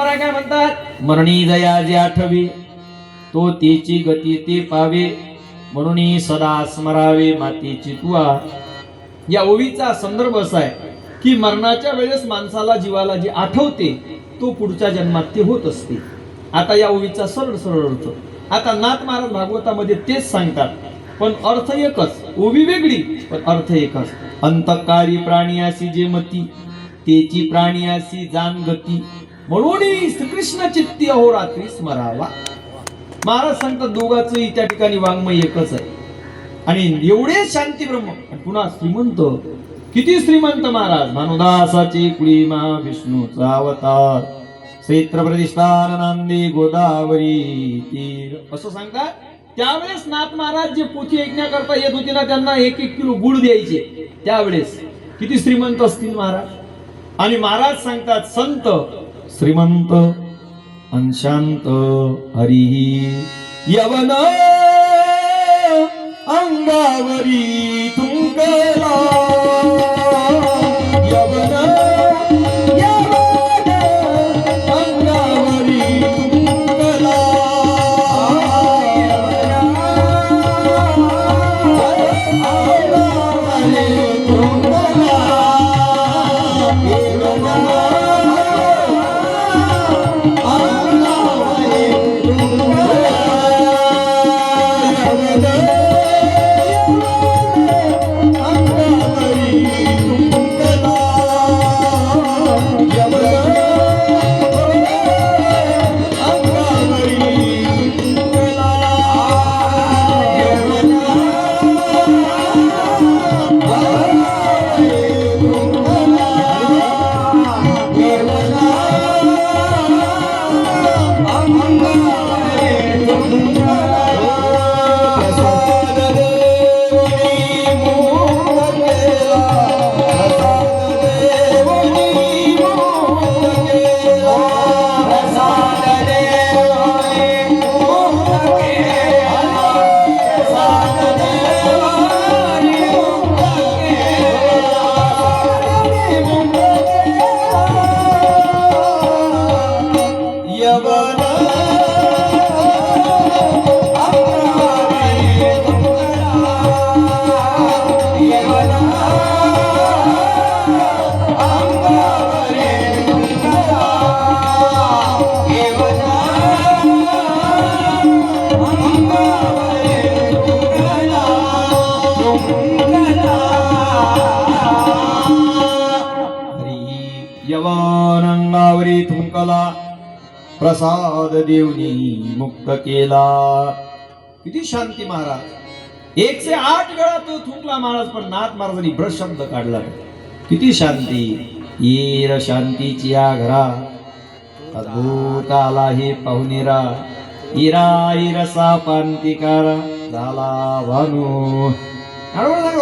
परंपरा काय म्हणतात? मरणी दया जे आठवे तो तिची गती ते पावे. म्हणून सदा स्मरावे मातेची तुआ या ओवीचा संदर्भ असा आहे की मरणाच्या वेळेस माणसाला जीवाला जे आठवते तो पुढच्या जन्मात ते होत असते. आता या ओवीचा सरळ सरळ अर्थ. आता नाथ महाराज भागवतामध्ये तेच सांगतात. पण अर्थ एकच. ओवी वेगळी पण अर्थ एकच. अंतकारी प्राणी अशी जे मती तेची प्राणियासी जाण गती म्हणून श्रीकृष्ण चित्ती अहोरात्री स्मरावा. महाराज सांगतात दोघाचंही त्या ठिकाणी वाङ्मय एकच आहे. आणि एवढे शांती ब्रह्म पुन्हा श्रीमंत. किती श्रीमंत महाराज? मानुदासाची कुळी महाविष्णूचा अवतार. क्षेत्र प्रतिष्ठान नांदी गोदावरी तीर. असं सांगतात. त्यावेळेस नाथ महाराज जे पोथी ऐकण्याकरता येत होते ना त्यांना एक एक किलो गुळ द्यायचे. त्यावेळेस. किती श्रीमंत असतील महाराज? आणि महाराज सांगतात संत श्रीमंत अंशांत हरिही यवन अंगावरी तुंगला. अंगावरी थुंकला प्रसाद देवनी मुक्त केला. किती शांती महाराज. एक से आठ वेळा तो थुंकला महाराज पण नाथ महाराजांनी ब्रश शब्द काढला. किती शांती. ईर शांतीची या घरा अद्भुत आला हे पाहुणेरा. इरा इरसा पांतिकारा. झाला भानू.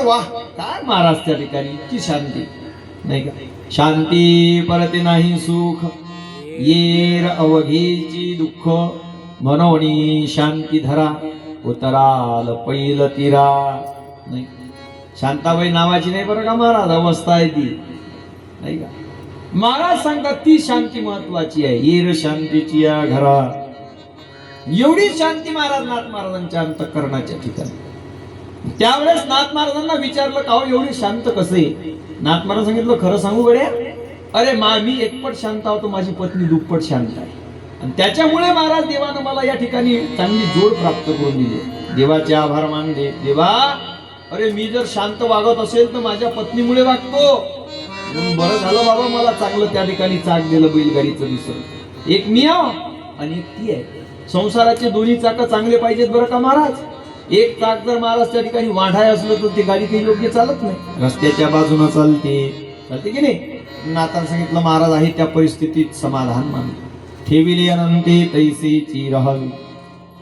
वा. काय महाराज त्या ठिकाणी? इतकी शांती. नाही का? शांती परत नाही सुख. येर अवघीची दुःख. मनोणी शांती धरा उतराल पैल तिरा. नाही शांताबाई नावाची नाही बरं का महाराज? अवस्था आहे ती. नाही का? महाराज सांगतात ती शांती महत्वाची आहे. येर शांतीची या घरा. एवढी शांती महाराज नाथ महाराजांच्या अंतकरणाच्या ठिकाणी. त्यावेळेस नाथ महाराजांना विचारलं का हो एवढी शांत कसे? नाथ महाराज सांगितलं खरं सांगू गड्या अरे मा मी एकपट शांत होतो माझी पत्नी दुप्पट शांत आहे. आणि त्याच्यामुळे महाराज देवानं मला या ठिकाणी चांगली जोड प्राप्त करून दिली. देवाचे आभार मानले. देवा अरे मी जर शांत वागत असेल तर माझ्या पत्नीमुळे वागतो. म्हणून बरं झालं बाबा मला चांगलं त्या ठिकाणी चाक दिलं बैलगाडीचं दिसत एक मी आहो आणि एक ती आहे. संसाराचे दोन्ही चाक चांगले पाहिजेत बरं का महाराज? एक चाक जर महाराज त्या ठिकाणी वाढाय असलं तर ती गाडी काही योग्य चालत नाही. रस्त्याच्या बाजूनं चालते. चालते की नाही? नाताला सांगितलं महाराज आहे त्या परिस्थितीत समाधान मान ठेविले अनंते तैसेची रहावी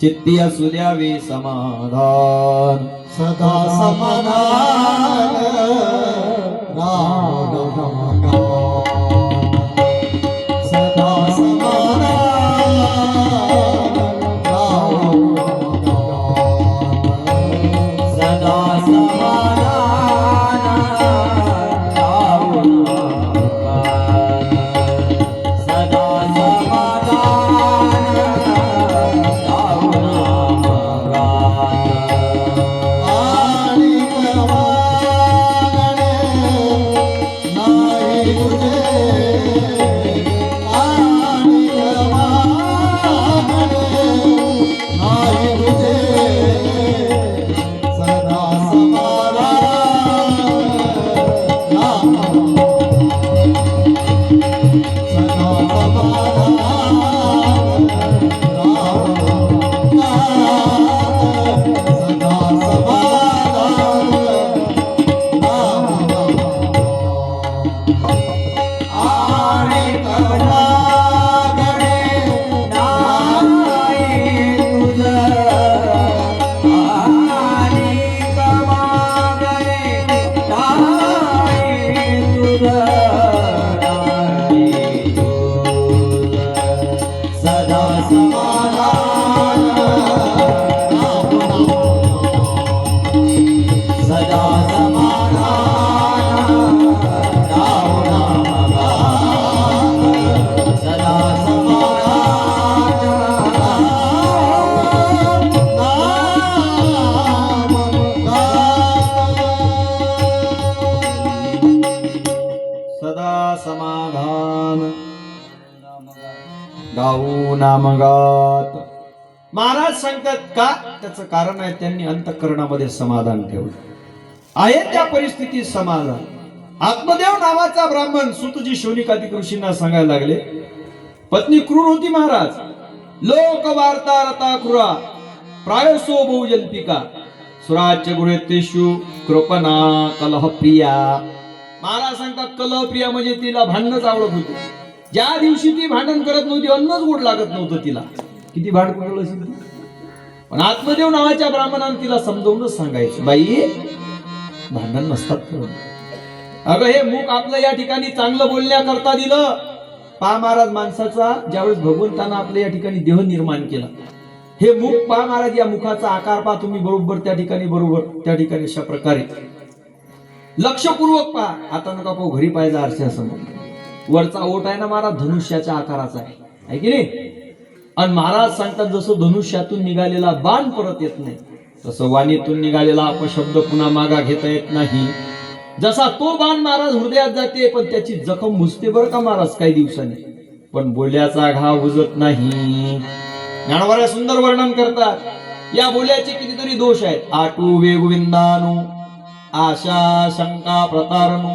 चित्ती असू द्यावे समाधान. सदा समाधान. राम. नामगात. महाराज सांगतात का? त्याचं कारण आहे त्यांनी अंतकरणामध्ये समाधान ठेवलं. आहे त्या परिस्थितीत समाधान. आत्मदेव नावाचा ब्राह्मण सुतजी शोनिकादिक ऋषींना सांगायला लागले पत्नी क्रूर होती महाराज. लोक वार्ता रता क्रुरा प्रायसो बहुजल्पिका सुराज्य गुरुतेषु कृपना कलह प्रिया महाराज सांगतात कलह प्रिया म्हणजे तिला भांडणच आवडत होते. ज्या दिवशी ती भांडण करत नव्हती अन्नच गोड लागत नव्हतं तिला. किती भांडण पडलं असेल पण आत्मदेव नावाच्या ब्राह्मणाने तिला समजावूनच सांगायचं बाई भांडण नसतात अगं हे मुख आपलं या ठिकाणी चांगलं बोलण्याकरता दिलं. पा महाराज माणसाचा ज्यावेळेस भगवंतानं आपल्या या ठिकाणी देह निर्माण केला. हे मुख पा महाराज या मुखाचा आकार पा तुम्ही बरोबर त्या ठिकाणी बरोबर त्या ठिकाणी अशा प्रकारे. लक्षपूर्वक पहा आता नका पाहू घरी पाहिजे आरशासमोर. वरचा ओट आहे ना महाराज? धनुष्याच्या आकाराचा आहे. आहे की नाही? आणि महाराज सांगतात जसं धनुष्यातून निघालेला बाण परत येत नाही तसं वाणीतून निघालेला अपशब्द पुन्हा मागा घेता येत नाही. जसा तो बाण महाराज हृदयात जाते पण त्याची जखम भुसते बरं का महाराज काही दिवसांनी? पण बोल्याचा घाव बुजत नाही. ज्ञानवाऱ्या सुंदर वर्णन करतात. या बोल्याचे कितीतरी दोष आहेत. आटू वेगविंदानु आशा शंका प्रतारणू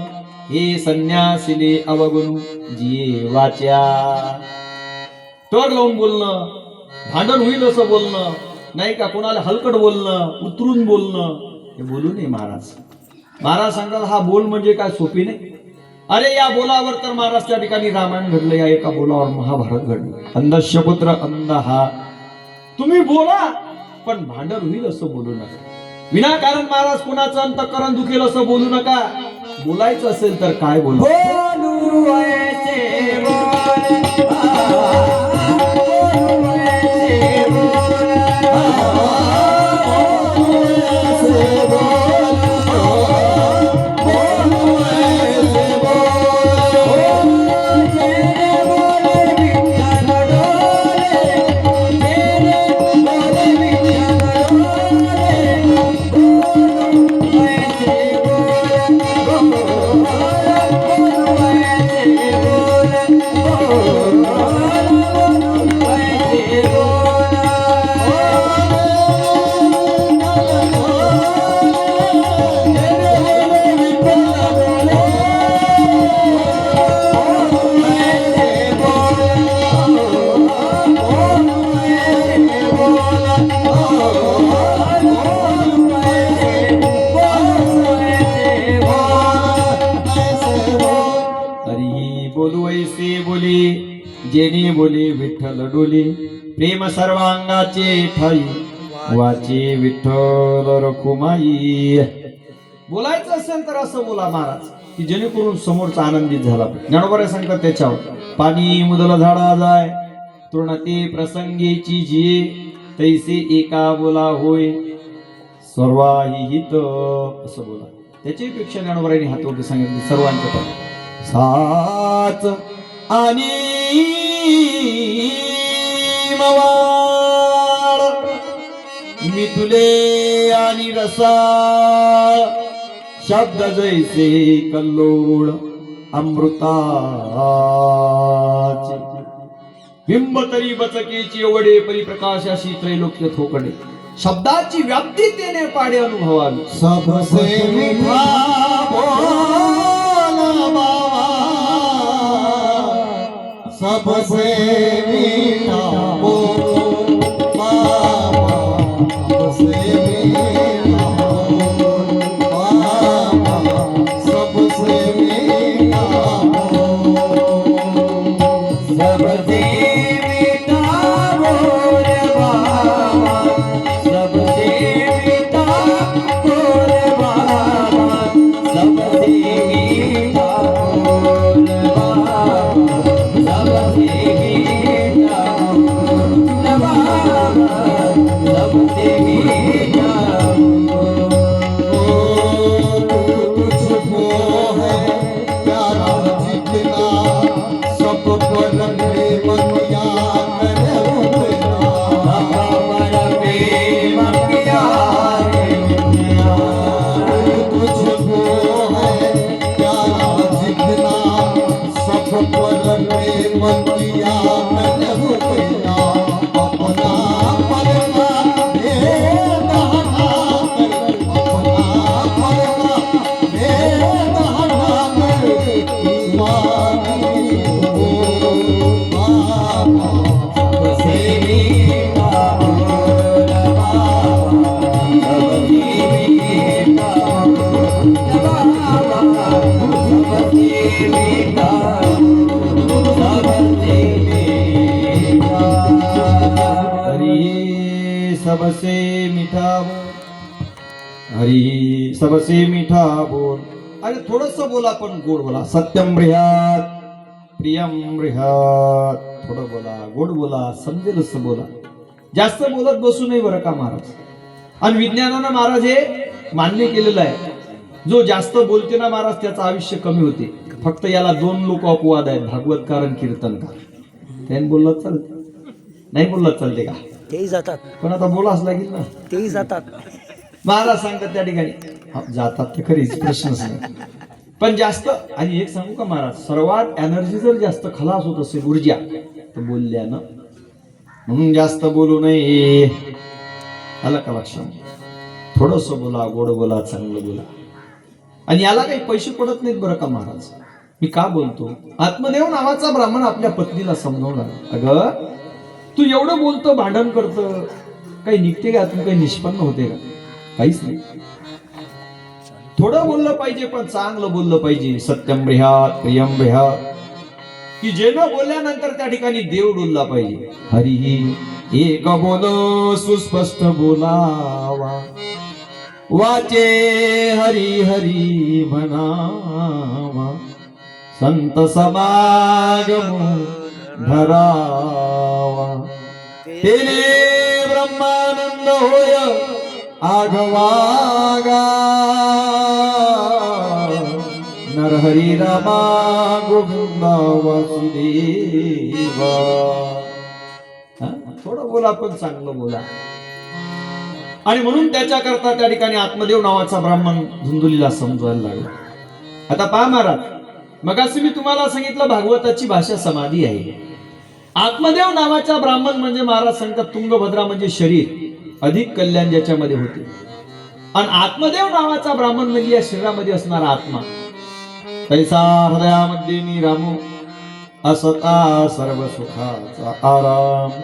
हे संन्यासिले अवगुण जिये वाच्या तर लावून बोलणं भांडण होईल असं बोलणं नाही का कोणाला हलकट बोलणं उतरून बोलणं हे बोलू नये महाराज. महाराज सांगाल हा बोल म्हणजे काय सोपी नाही. अरे या बोलावर तर महाराज त्या ठिकाणी रामायण घडलं या एका बोलावर महाभारत घडलं. अंधस्य अंध हा. तुम्ही बोला पण भांडण होईल असं बोलू नका. विनाकारण महाराज कुणाचं अंतकरण दुखेल असं बोलू नका. बोलायचं असेल तर काय बोलू? बोलू ऐसे बोल प्रेम सर्वांगाचे ठाई वाचे विठ्ठल रखुमाई. बोलायचं असेल तर असं बोला महाराज की जेणेकरून समोरचा आनंदित झाला ज्ञानोबर सांगतात त्याच्यावर. पाणी मुदल झाडा जाय तृणते प्रसंगेची जी तैसे एका बोला होय. सर्वाही हित असं बोला. त्याच्यापेक्षा ज्ञानोबराने हातवरती सांगितले सर्वांच्या पण साच आणि मवाळ मी तुले आणि रसाळ शब्द जैसे कल्लोळ अमृताचे. बिंब तरी बचकेची वडे परिप्रकाशाशी त्रैलोक्य थोकडे. शब्दाची व्याप्ती तेने पाडे अनुभवावी. सबसे मीठा बोल बाबा. सबसे सबसे मीठा बोल हरी सबसे मीठा बोल अरे थोडस बोला पण गोड बोला. सत्यम बृहात प्रियम बृहात. थोडं बोला गोड बोला समजेल असं बोला. जास्त बोलत बसू नये बरं का महाराज? आणि विज्ञानानं महाराज हे मान्य केलेलं आहे. जो जास्त बोलते ना महाराज त्याचं आयुष्य कमी होते. फक्त याला दोन लोक अपवाद आहेत. भागवतकार आणि कीर्तनकार. त्याने बोललं चालते. नाही बोललं चालते का? तेही जातात. पण आता बोलाच लागेल ना. तेही जातात. महाराज सांगतात त्या ठिकाणी जातात तर खरीच प्रश्नच नाही. पण जास्त आणि एक सांगू का महाराज सर्वात एनर्जी जर जास्त खलास होत असेल ऊर्जा तर बोलल्यानं म्हणून जास्त बोलू नये. आलं का लक्षात? थोडस बोला गोड बोला चांगलं बोला. आणि याला काही पैसे पडत नाहीत बरं का महाराज? मी का बोलतो? आत्मदेव नावाचा ब्राह्मण आपल्या पत्नीला समजावणार अगं तू एवढं बोलतो भांडण करतं. काही निघते का तू काही निष्पन्न होते का? काहीच नाही. थोडं बोललं पाहिजे पण चांगलं बोललं पाहिजे. सत्यम ब्रिहात प्रियम ब्रिहात की जे न बोलल्यानंतर त्या ठिकाणी देव डोलला पाहिजे. हरी एक बोल सुस्पष्ट बोलावा. वाचे हरी हरी म्हणावा. संत समागम धरावा तिने ब्रह्मानंद होय आगवागा. नरहरी रामा गोविंद वासुदेवा थोडं बोला पण चांगलं बोला. आणि म्हणून त्याच्याकरता त्या ठिकाणी आत्मदेव नावाचा ब्राह्मण झुंजुलीला समजवायला लागला. आता पहा महाराज मगाशी मी तुम्हाला सांगितलं भागवताची भाषा समाधी आहे. आत्मदेव नावाचा ब्राह्मण म्हणजे महाराज सांगतात तुंगभद्रा म्हणजे शरीर. अधिक कल्याण ज्याच्यामध्ये होते. आणि आत्मदेव नावाचा ब्राह्मण म्हणजे या शरीरामध्ये असणारा आत्मा. तैसा हृदयामध्ये मी रामू असता सर्व सुखाचा आराम.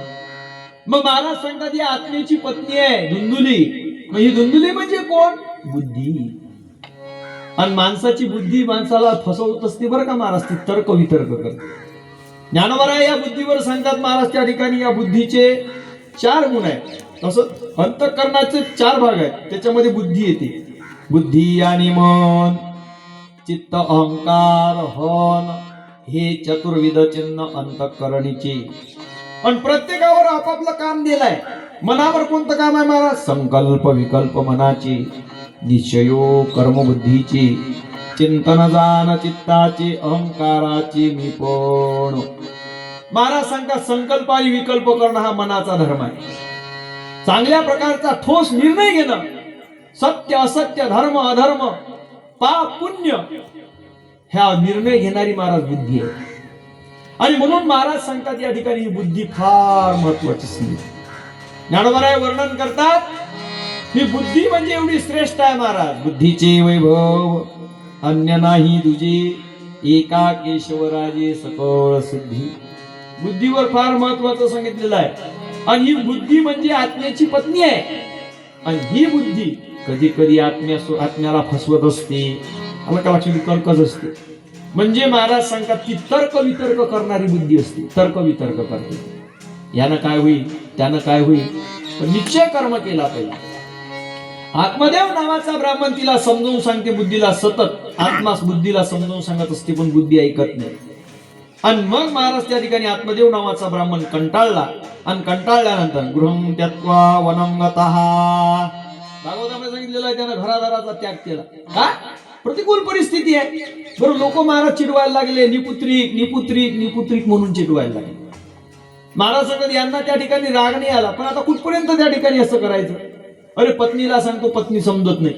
मग महाराज सांगतात ही आत्मेची पत्नी आहे धुंदुली. मग ही धुंदुली म्हणजे कोण? बुद्धी. आणि माणसाची बुद्धी माणसाला फसवत असते बरं का महाराज ती तर्क वितर्क करते. ज्ञानवरा या बुद्धीवर सांगतात महाराज त्या ठिकाणी या बुद्धीचे चार गुण आहेत. तसं अंतकरणाचे चार भाग आहेत. त्याच्यामध्ये बुद्धी येते. बुद्धी आणि मन चित्त अहंकार हन हे चतुर्विध चिन्ह अंतकरणीचे. पण प्रत्येकावर आपापलं काम दिलंय. मनावर कोणतं काम आहे महाराज? संकल्प विकल्प मनाचे. निश्चयो कर्मबुद्धीचे. चिंतन जाण चित्ताची अहंकाराचे मी महाराज सांगतात संकल्प आणि विकल्प करणं हा मनाचा धर्म आहे. चांगल्या प्रकारचा ठोस निर्णय घेणं सत्य असत्य धर्म अधर्म पाप पुण्य ह्या निर्णय घेणारी महाराज बुद्धी आहे. आणि म्हणून महाराज सांगतात या ठिकाणी ही बुद्धी फार महत्वाची असली ज्ञानोबराय वर्णन करतात ही बुद्धी म्हणजे एवढी श्रेष्ठ आहे महाराज. बुद्धीचे वैभव अन्य नाही तुझे एका केशवराजे सकळ सिद्धी. बुद्धीवर फार महत्वाचं सांगितलेलं आहे. आणि ही बुद्धी म्हणजे आत्म्याची पत्नी आहे. आणि ही बुद्धी कधी कधी आत्म्या आत्म्याला फसवत असते. आला का वितर्कच असते. म्हणजे महाराज सांगतात की तर्क वितर्क करणारी बुद्धी असते. तर्क वितर्क करते. यानं काय होईल? त्यानं काय होईल? निश्चय कर्म केला पाहिजे. आत्मदेव नावाचा ब्राह्मण तिला समजावून सांगते बुद्धीला सतत. आत्मास बुद्धीला समजावून सांगत असते पण बुद्धी ऐकत नाही. आणि मग महाराज त्या ठिकाणी आत्मदेव नावाचा ब्राह्मण कंटाळला. आणि कंटाळल्यानंतर गृहम त्यक्त्वा वनं भागवतामध्ये सांगितलेलं आहे त्यानं घरादाराचा त्याग केला. का? प्रतिकूल परिस्थिती आहे. बरं लोक महाराज चिडवायला लागले निपुत्रिक निपुत्रिक निपुत्रिक म्हणून चिडवायला लागले. महाराज सांगत यांना त्या ठिकाणी राग नाही आला पण आता कुठपर्यंत त्या ठिकाणी असं करायचं? अरे पत्नीला सांगतो पत्नी समजत नाही.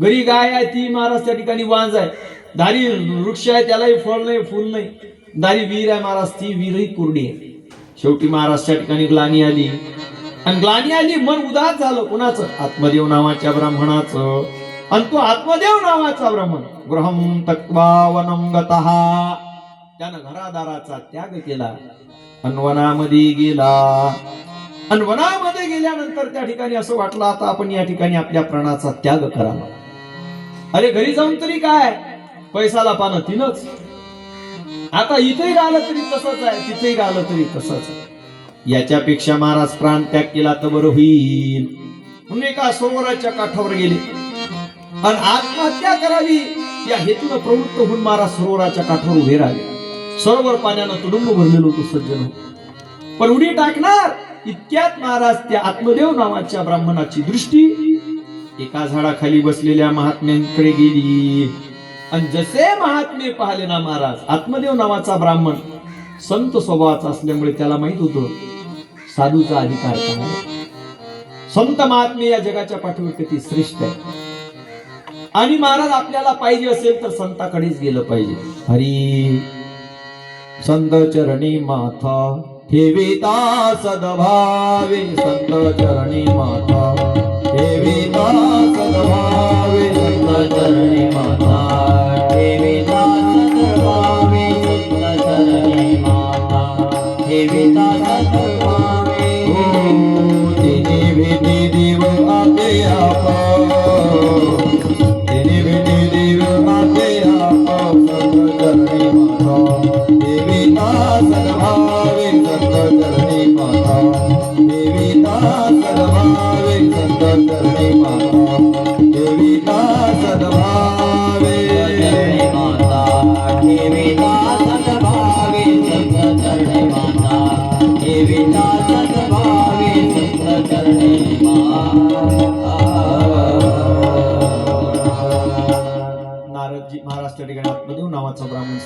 घरी गाय आहे ती महाराज त्या ठिकाणी वांज आहे. दारी वृक्ष आहे त्यालाही फळ नाही फुल नाही. दारी विहीर आहे महाराज ती वीरही कुरडी आहे. शेवटी महाराजच्या ठिकाणी ग्लानी आली. आणि ग्लानी आली मन उदास झालं. कुणाचं? आत्मदेव नावाच्या ब्राह्मणाचं. आणि तो आत्मदेव नावाचा ब्राह्मण. ग्रहम तक्वा त्यानं घरादाराचा त्याग केला. आणि वनामध्ये गेला. आणि वनामध्ये गेल्यानंतर त्या ठिकाणी असं वाटलं आता आपण या ठिकाणी आपल्या प्राणाचा त्याग करावा. अरे घरी जाऊन तरी काय? पैसाला पानं तीनच. आता इथेही राहिलं तरी तसंच आहे तिथेही राहिलं तरी तसंच आहे. याच्यापेक्षा महाराज प्राण त्याग केला तर बरं होईल. म्हणून एका सरोवराच्या काठावर गेले. आणि आत्महत्या करावी या हेतून प्रवृत्त होऊन महाराज सरोवराच्या काठावर उभे राहिले. सरोवर पाण्यानं तुडुंब भरलेलं होतं सज्जन पण उडी टाकणार? इतक्यात महाराज त्या आत्मदेव नावाच्या ब्राह्मणाची दृष्टी एका झाडाखाली बसलेल्या महात्म्यांकडे गेली. आणि जसे महात्मे पाहिले ना महाराज आत्मदेव नावाचा ब्राह्मण संत स्वभावाचा असल्यामुळे त्याला माहीत होतं. साधूचा अधिकार संत महात्मे या जगाच्या पाठीवर किती श्रेष्ठ आहे आणि महाराज आपल्याला पाहिजे असेल तर संताकडेच गेलं पाहिजे. हरी संत चरणी माथा. ठेविता सदभावे संत चरणी माता. ठेविता सदभावे संत चरणी माता.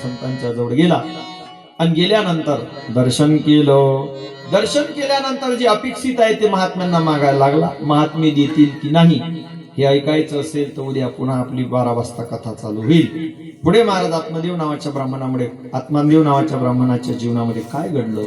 संतांच्या जवळ गेला. आणि गेल्यानंतर दर्शन केलं. दर्शन केल्यानंतर जे अपेक्षित आहे ते महात्म्यांना मागायला लागला. महात्मे देतील की नाही हे ऐकायचं असेल तर उद्या पुन्हा आपली बारा वाजता कथा चालू होईल. पुढे महाराज आत्मदेव नावाच्या ब्राह्मणामुळे आत्मदेव नावाच्या ब्राह्मणाच्या जीवनामध्ये काय घडलं?